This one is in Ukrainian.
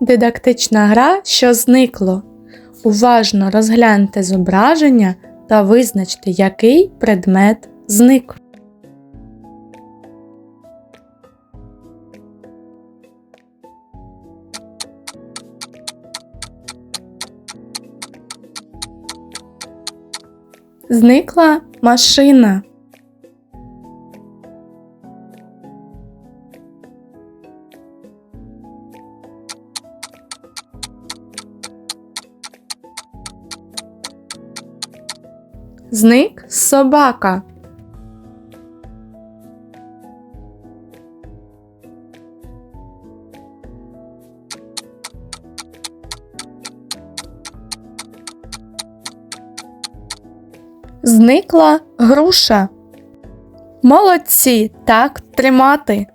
Дидактична гра, що зникло. Уважно розгляньте зображення та визначте, який предмет зник. Зникла машина. Зник собака. Зникла груша. Молодці, так тримати.